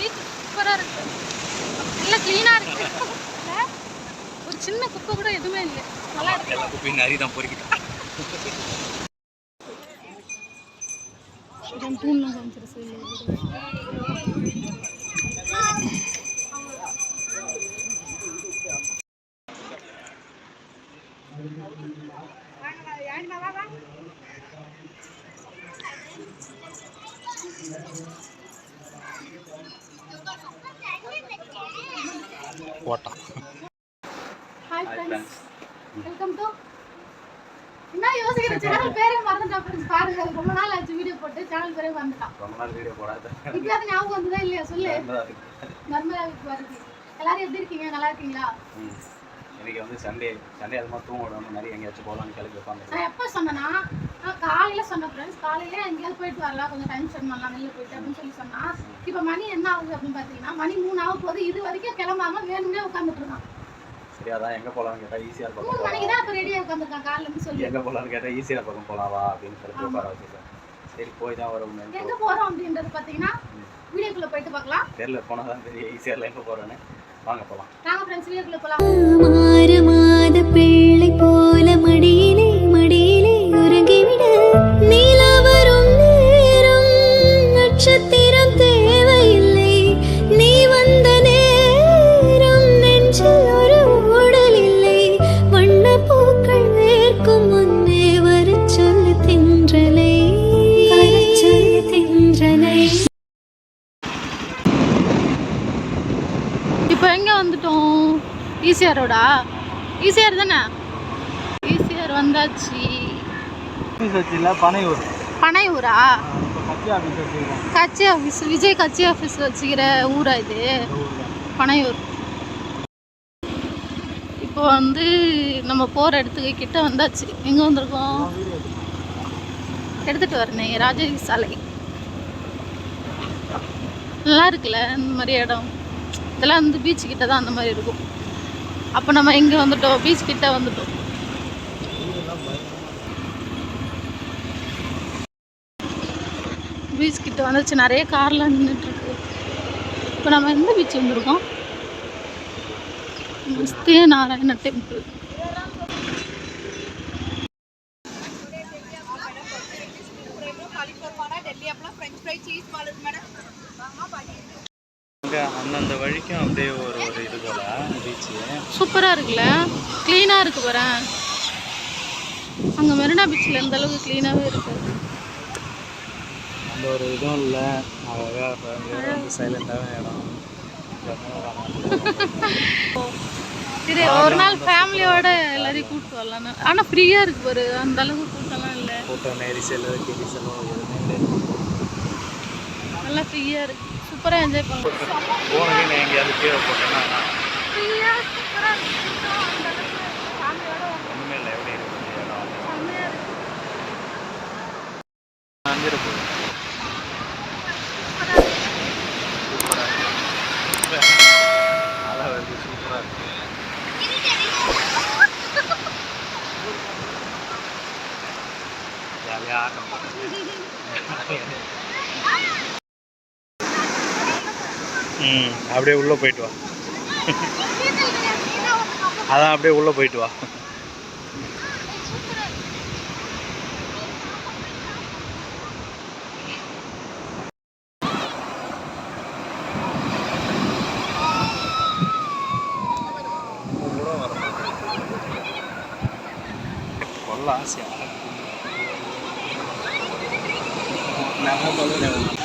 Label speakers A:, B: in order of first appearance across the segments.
A: Beach சூப்பராக இருக்கு நல்லா க்ளீனாக இருக்கு ஒரு சின்ன குப்பை கூட எதுவுமே இல்லை
B: நல்லா இருக்கு எல்லா நிறைய தான் பொறுக்கிட்டேன்
A: Thank you. Mm-hmm. என்ன யோசிக்கிற சேனல் பேரே மறந்துட்டா ஃப்ரெண்ட்ஸ் பாருங்க ரொம்ப நாள் ஆச்சு வீடியோ போட்டு சேனல்
B: பேரே மறந்துட்டான் ரொம்ப
A: வீடியோ போடாத இப்போ ஞாபகம் வந்ததா இல்லையா சொல்லு நர்மலா வருது எல்லாரும் எப்படி இருக்கீங்க நல்லா இருக்கீங்களா
B: இன்னைக்கு வந்து சண்டே சண்டே அது மாதிரி தூங்க விடாம நிறைய எங்கேயாச்சும் போகலாம்னு கிளம்பி வைப்பாங்க
A: நான் எப்போ சொன்னேன்னா காலையில சொன்ன ஃப்ரெண்ட்ஸ் காலையிலேயே எங்கேயாவது போயிட்டு வரலாம் கொஞ்சம் டைம் ஸ்பெண்ட் பண்ணலாம் வெளியில் போயிட்டு அப்படின்னு சொல்லி சொன்னால் இப்போ மணி என்ன ஆகுது அப்படின்னு பார்த்தீங்கன்னா மணி மூணு ஆக போது இது வரைக்கும் கிளம்பாம வேணுமே உட்காந்துட்டு
B: இருக்கான் சரியா எங்க
A: இருக்கும் சொல்லி எங்க
B: அப்படின்னு சொல்லி சரி
A: அப்படின்றது போயிட்டு பார்க்கலாம்
B: தெரியல வாங்க ஃப்ரெண்ட்ஸ் மாத
A: ஈசிஆரோடா ஈசிஆர் தானே ஈசிஆர் வந்தாச்சு பனையூர் பனையூரா கட்சி ஆஃபீஸ் விஜய் கட்சி ஆஃபீஸ் வச்சுக்கிற ஊரா இது பனையூர் இப்போ வந்து நம்ம போகிற இடத்துக்கு கிட்ட வந்தாச்சு எங்கே வந்திருக்கோம் எடுத்துகிட்டு வரேன் ராஜகிரி சாலை நல்லா இருக்குல்ல இந்த மாதிரி இடம் இதெல்லாம் வந்து பீச்சு கிட்ட தான் அந்த மாதிரி இருக்கும் அப்போ நம்ம இங்கே வந்துட்டோம் பீச் கிட்ட வந்துட்டோம் பீச் கிட்ட வந்துச்சு நிறைய கார்லாம் நின்றுட்டுருக்கு இப்போ நம்ம எந்த பீச் வந்திருக்கோம் மஸ்தே நாராயண டெம்பிள்
B: டெல்லி அப்பலாம் ஃப்ரெஞ்ச் ஃப்ரை சீஸ் மேடம் அந்தந்த வழிக்கும் அப்படியே ஒரு ஒரு இது போல
A: பீச்சு சூப்பராக இருக்குல்ல க்ளீனாக இருக்கு போகிறேன் அங்கே மெரினா பீச்சில் எந்த அளவுக்கு க்ளீனாகவே இருக்கு
B: அந்த ஒரு இதுவும் இல்லை அழகாக வந்து சைலண்டாகவே இடம்
A: சரி ஒரு நாள் ஃபேமிலியோட எல்லாரையும் கூப்பிட்டு வரலான்னு ஆனால் ஃப்ரீயாக இருக்கு பாரு அந்த அளவுக்கு கூட்டம்லாம்
B: இல்லை கூட்டம் நெரிசல் கிரிசல்
A: நல்லா ஃப்ரீயாக இருக்கு சூப்பராக என்ஜாய்
B: பண்ணுவோம் போனவே கீழே போட்டேன்னா ஒன்றுமே ஜாலியாக ம் அப்படியே உள்ளே போயிட்டு வா அதான் அப்படியே உள்ளே போயிட்டு வா
A: கொள்ள ஆசையா நான்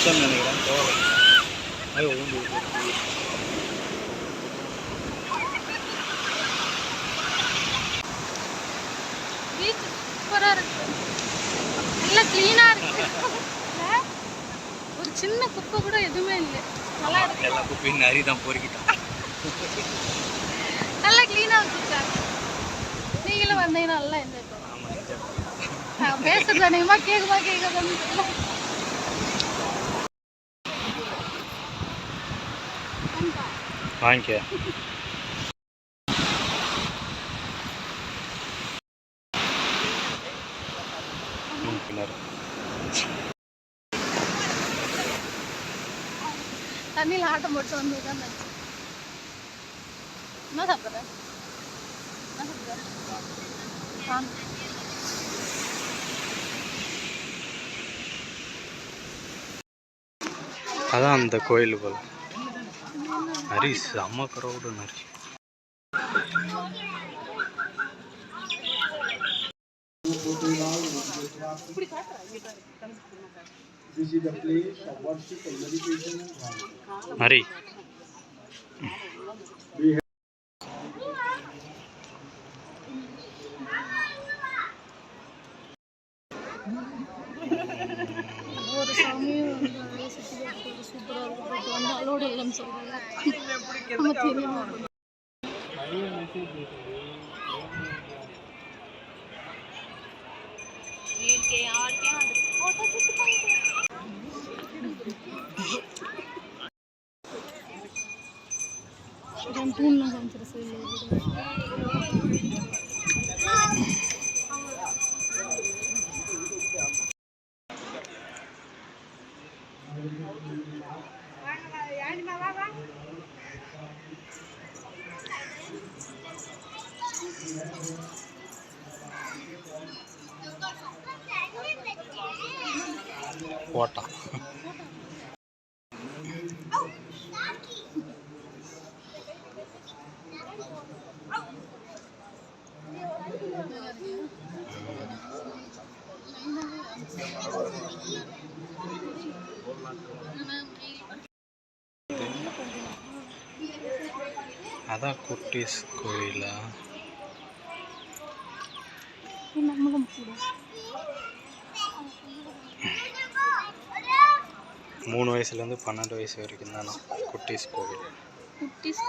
A: மிச்சம்னு நினைக்கிறேன் இருக்கு ஒரு சின்ன குப்பை கூட எதுவுமே
B: இல்லை நல்லா இருக்கு எல்லா குப்பையும் நரி தான் பொறுக்கிட்டான்
A: நல்லா கிளீனா வச்சுருக்காங்க நீங்களும் வந்தீங்கன்னா நல்லா என்ஜாய் பண்ணுவோம் பேசுறது அநேகமாக கேட்குமா கேட்குதான்னு வாங்கிக்க தண்ணியில் ஆட்டம் போட்டு வந்து என்ன சாப்பிட்ற என்ன சாப்பிட்ற
B: அதான் அந்த கோயில் போல நரி செம்ம க்ரௌடு நரி நரி ஒரு சாமியும் சூப்பராக இருக்கும் பட் தெரியும் போட்டான் அதான் குட்டீஸ் கோயிலா மூணு வயசுலேருந்து பன்னெண்டு வயசு வரைக்கும் தானே குட்டீஸ் கோவில் குட்டீஸ்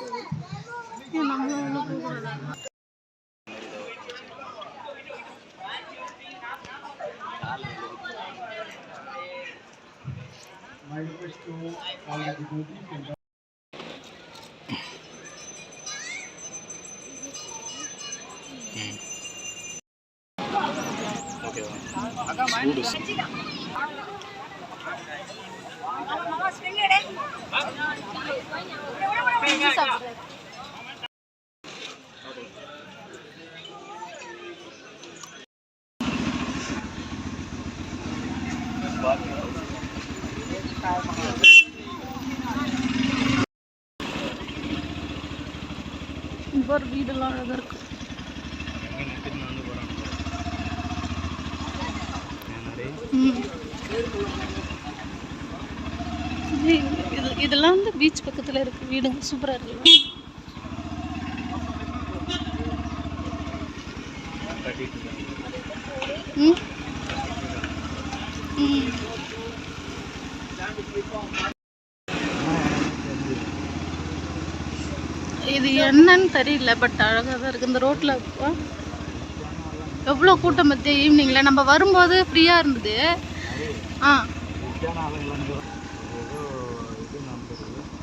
B: கோவில்
A: చూడు வீடெல்லாம் அழகாக இருக்கு இது இதெல்லாம் வந்து பீச் பக்கத்தில் இருக்க வீடுங்க சூப்பராக இருக்குல்ல இது என்னன்னு தெரியல பட் அழகாக தான் இருக்குது இந்த ரோட்டில் எவ்வளோ கூட்டம் பற்றி ஈவினிங்கில் நம்ம வரும்போது ஃப்ரீயாக இருந்தது ஆ ஏதோ இது நடந்துருக்குது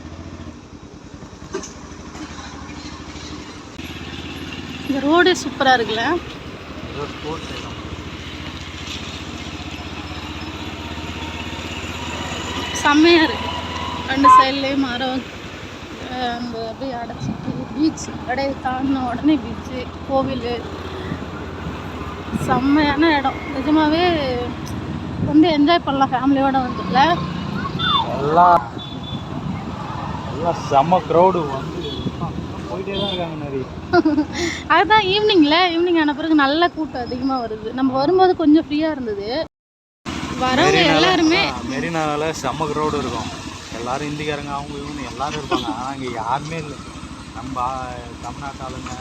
A: இந்த ரோடு சூப்பராக இருக்குல்ல செம்மையா இருக்கு செம்மையாக இருக்குது ரெண்டு சைட்லேயும் மரம் அந்த அப்படியே அடைச்சிட்டு பீச் அடைய தாண்டின உடனே பீச்சு கோவில் செம்மையான இடம் நிஜமாகவே வந்து என்ஜாய் பண்ணலாம் ஃபேமிலியோடு வந்துல
B: எல்லாம் எல்லாம் செம்ம க்ரௌடு வந்து போயிட்டே தான் இருக்காங்க நிறைய
A: அதுதான் ஈவினிங்கில் ஈவினிங் ஆன பிறகு நல்ல கூட்டம் அதிகமாக வருது நம்ம வரும்போது கொஞ்சம் ஃப்ரீயாக இருந்தது வரவங்க
B: எல்லாருமே மெரினாவில் செம்ம க்ரௌடு இருக்கும் எல்லாரும் இந்திக்காரங்க அவங்க இவங்க எல்லாரும் இருப்பாங்க ஆனால் இங்கே யாருமே இல்லை நம்ம தமிழ்நாட்டு ஆளுங்க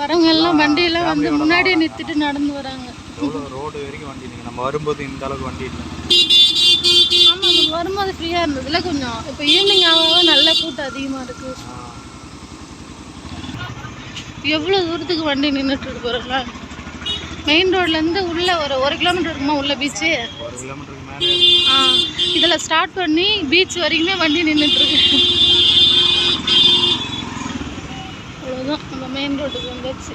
A: வரவங்க எல்லாம் வண்டியெல்லாம் வந்து முன்னாடியே நிறுத்திட்டு நடந்து வராங்க
B: ரோடு வரைக்கும் வண்டி நம்ம வரும்போது இந்த அளவுக்கு வண்டி இல்லை
A: ஆமாம் அது வரும்போது ஃப்ரீயாக இருந்ததுல கொஞ்சம் இப்போ ஈவினிங் ஆக நல்ல கூட்டம் அதிகமாக இருக்குது எவ்வளோ தூரத்துக்கு வண்டி நின்றுட்டு போகிறாங்க மெயின் ரோட்லேருந்து உள்ளே ஒரு ஒரு கிலோமீட்டர் இருக்குமா உள்ளே பீச்சு ஆ இதில் ஸ்டார்ட் பண்ணி பீச் வரைக்குமே வண்டி நின்றுட்டுருக்கு அவ்வளோதான் நம்ம மெயின் ரோட்டுக்கு வந்தாச்சு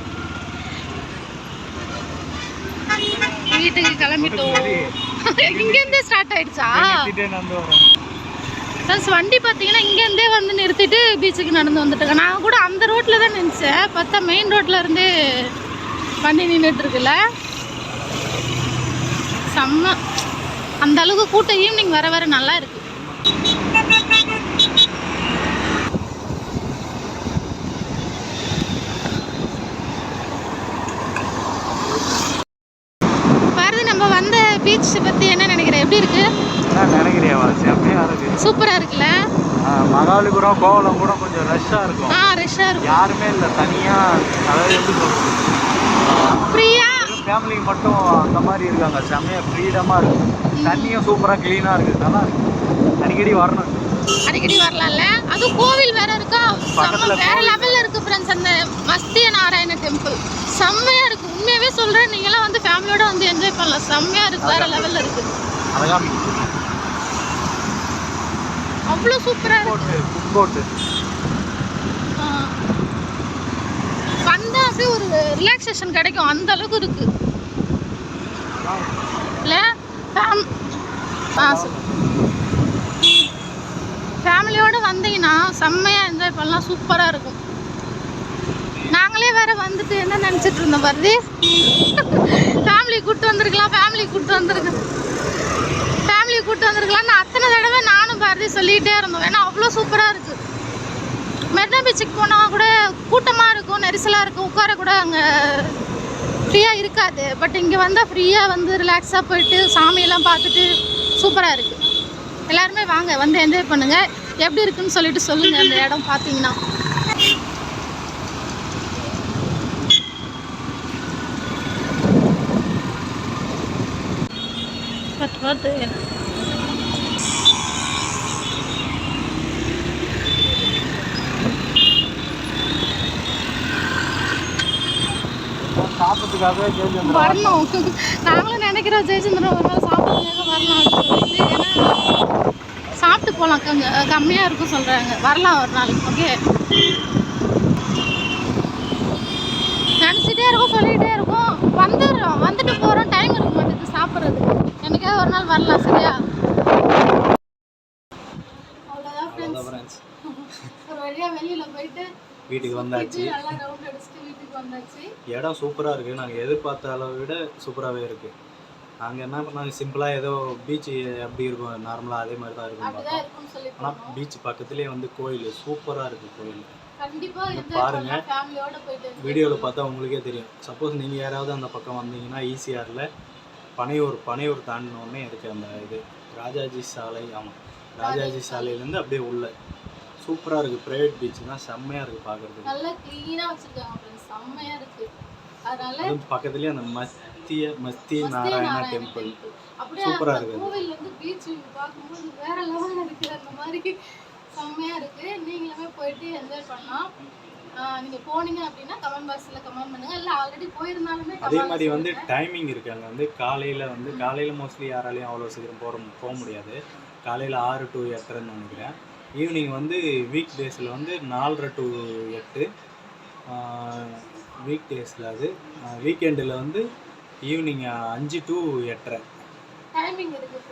A: வீட்டுக்கு கிளம்பிட்டோம் இங்கேருந்தே ஸ்டார்ட் ஆயிடுச்சா ப்ளஸ் வண்டி பார்த்தீங்கன்னா இங்கேருந்தே வந்து நிறுத்திட்டு பீச்சுக்கு நடந்து வந்துட்டேங்க நான் கூட அந்த ரோட்டில் தான் நினச்சேன் பார்த்தா மெயின் ரோட்டில் இருந்து வண்டி நின்றுட்டுருக்குல்ல செம்ம அந்த அளவுக்கு கூட்டம் ஈவினிங் வர வர நல்லா இருக்கு
B: கூட கோவலம் கூட கொஞ்சம் ரஷ்ஷாக
A: இருக்கும் ரஷ்ஷாக இருக்கும்
B: யாருமே இல்லை தனியாக அதாவது எப்படி
A: சொல்கிறது ஃப்ரீயா
B: ஃபேமிலி மட்டும் அந்த மாதிரி இருக்காங்க செம்மையாக ஃப்ரீடமாக இருக்கும் தண்ணியும் சூப்பராக க்ளீனாக இருக்குது நல்லா இருக்குது அடிக்கடி வரணும்
A: அடிக்கடி வரலாம்ல அது கோவில் வேற இருக்கா செம்ம வேற லெவல்ல இருக்கு ஃப்ரெண்ட்ஸ் அந்த மஸ்திய நாராயண டெம்பிள் செம்மையா இருக்கு உண்மையாவே சொல்றேன் நீங்க எல்லாம் வந்து ஃபேமிலியோட வந்து என்ஜாய் பண்ணலாம் செம்மையா இருக்கு வேற லெவல்ல இருக்கு அழகா அவ்வளோ சூப்பராக இருக்கு போட்டு வந்தால் அப்படியே ஒரு ரிலாக்ஸேஷன் கிடைக்கும் அந்த அளவுக்கு இருக்கு இல்லை ஃபேமிலியோடு வந்தீங்கன்னா செம்மையாக என்ஜாய் பண்ணலாம் சூப்பராக இருக்கும் நாங்களே வேற வந்துட்டு என்ன நினச்சிட்டு இருந்தோம் பாரு ஃபேமிலி கூப்பிட்டு வந்திருக்கலாம் ஃபேமிலி கூப்பிட்டு வந்துருக்கலாம் கூப்பிட்டு வந்திருக்கலாம்னு அத்தனை தடவை நானும் பாரதி சொல்லிகிட்டே இருந்தோம் ஏன்னா அவ்வளோ சூப்பராக இருக்குது மெரினா பீச்சுக்கு போனால் கூட கூட்டமாக இருக்கும் நெரிசலாக இருக்கும் உட்கார கூட அங்கே ஃப்ரீயாக இருக்காது பட் இங்கே வந்தால் ஃப்ரீயாக வந்து ரிலாக்ஸாக போயிட்டு சாமியெல்லாம் பார்த்துட்டு சூப்பராக இருக்குது எல்லாருமே வாங்க வந்து என்ஜாய் பண்ணுங்கள் எப்படி இருக்குன்னு சொல்லிட்டு சொல்லுங்கள் அந்த இடம் பார்த்தீங்கன்னா பார்த்து சாப்பிட்றதுக்காக ஜெயச்சந்திரன் வரணும் நாங்களும் நினைக்கிறோம் ஜெயச்சந்திரன் ஒரு நாள் சாப்பிட்றதுக்காக வரலாம் சொல்லிட்டு ஏன்னா சாப்பிட்டு போகலாம் கொஞ்சம் கம்மியாக இருக்கும் சொல்கிறாங்க வரலாம் ஒரு நாளைக்கு ஓகே நினச்சிட்டே இருக்கும் சொல்லிகிட்டே இருக்கும் வந்துடுறோம் வந்துட்டு போகிறோம் டைம் இருக்க மாட்டேங்குது சாப்பிட்றது என்னைக்காவது ஒரு நாள் வரலாம் சரியா அவ்வளோதான் ஒரு வழியாக வெளியில் போயிட்டு வீட்டுக்கு வந்தாச்சு
B: இடம் சூப்பராக இருக்குது நாங்கள் எதிர்பார்த்த அளவை விட சூப்பராகவே இருக்குது நாங்கள் என்ன பண்ணாங்க சிம்பிளாக ஏதோ பீச்சு எப்படி இருக்கும் நார்மலாக அதே மாதிரி தான் இருக்கும்
A: பார்த்தோம் ஆனால்
B: பீச் பக்கத்துலேயே வந்து கோயில் சூப்பராக இருக்குது
A: கோயில் பாருங்க
B: வீடியோவில் பார்த்தா உங்களுக்கே தெரியும் சப்போஸ் நீங்கள் யாராவது அந்த பக்கம் வந்தீங்கன்னா ஈசிஆரில் e பனையூர் பனையூர் தாண்டினோடனே இருக்குது அந்த இது ராஜாஜி சாலை ஆமாம் ராஜாஜி சாலையிலேருந்து அப்படியே உள்ள சூப்பராக இருக்குது ப்ரைவேட் பீச் தான் செம்மையாக இருக்குது பார்க்குறதுக்கு நல்லா
A: க்ளீனாக फ्रेंड्स செம்மையாக இருக்குது
B: அதனால பக்கத்துலேயே அந்த மத்திய மத்தி நாராயணா
A: டெம்பிள் சூப்பராக இருக்குது வந்து பீச் பார்க்கும்போது வேற லெவல்ல இருக்கு அந்த மாதிரி செம்மையாக இருக்குது நீங்களுமே போயிட்டு என்ஜாய் பண்ணலாம் நீங்க போனீங்க அப்படின்னா கமெண்ட் பாக்ஸ்ல கமெண்ட் பண்ணுங்க இல்ல ஆல்ரெடி
B: போயிருந்தாலுமே அதே மாதிரி வந்து டைமிங் இருக்கு அங்க வந்து காலையில வந்து காலையில மோஸ்ட்லி யாராலையும் அவ்வளவு சீக்கிரம் போற போக முடியாது காலையில ஆறு டு எத்தனை நினைக்கிறேன் ஈவினிங் வந்து வீக் டேஸில் வந்து நாலரை டு எட்டு வீக் டேஸில் அது வீக்கெண்டில் வந்து ஈவினிங் அஞ்சு டு எட்டரை
A: டைமிங் இருக்குது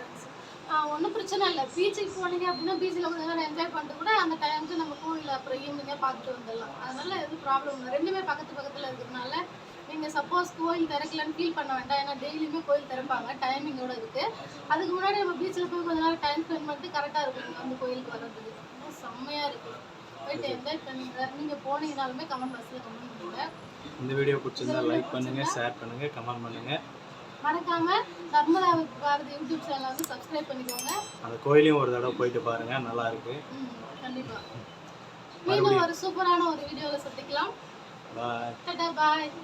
A: ஒன்றும் பிரச்சனை இல்லை பீச்சுக்கு போனீங்க அப்படின்னா பீச்சில் கொஞ்ச நேரம் என்ஜாய் பண்ணிட்டு கூட அந்த டைமுக்கு நம்ம கோவிலில் அப்புறம் ஈவினிங்காக பார்த்துட்டு வந்துடலாம் அதனால எதுவும் ப்ராப்ளம் இல்லை ரெண்டுமே பக்கத்து பக்கத்தில் இருக்கிறதுனால நீங்கள் சப்போஸ் கோயில் திறக்கலன்னு ஃபீல் பண்ண வேண்டாம் ஏன்னா டெய்லியுமே கோயில் திறப்பாங்க டைமிங்கோடு இருக்குது அதுக்கு முன்னாடி நம்ம பீச்சில் போய் கொஞ்ச நாள் டைம் ஸ்பெண்ட் பண்ணிட்டு கரெக்டாக இருக்கும் நீங்கள் வந்து கோயிலுக்கு வர்றதுக்கு செம்மையாக இருக்கும் போயிட்டு என்ஜாய் பண்ணுங்க நீங்கள் போனீங்கனாலுமே கமெண்ட் பாக்ஸில்
B: கமெண்ட் பண்ணுங்கள் இந்த வீடியோ பிடிச்சிருந்தா லைக் பண்ணுங்கள் ஷேர் பண்ணுங்கள் கமெண்ட் பண்ணுங்கள்
A: மறக்காம நர்மதா பாரதி யூடியூப் சேனல் வந்து சப்ஸ்கிரைப் பண்ணிக்கோங்க
B: அந்த கோயிலையும் ஒரு தடவை போயிட்டு பாருங்க நல்லா
A: இருக்கு கண்டிப்பா மீண்டும் ஒரு சூப்பரான ஒரு வீடியோவில் சந்திக்கலாம் பாய் பாய்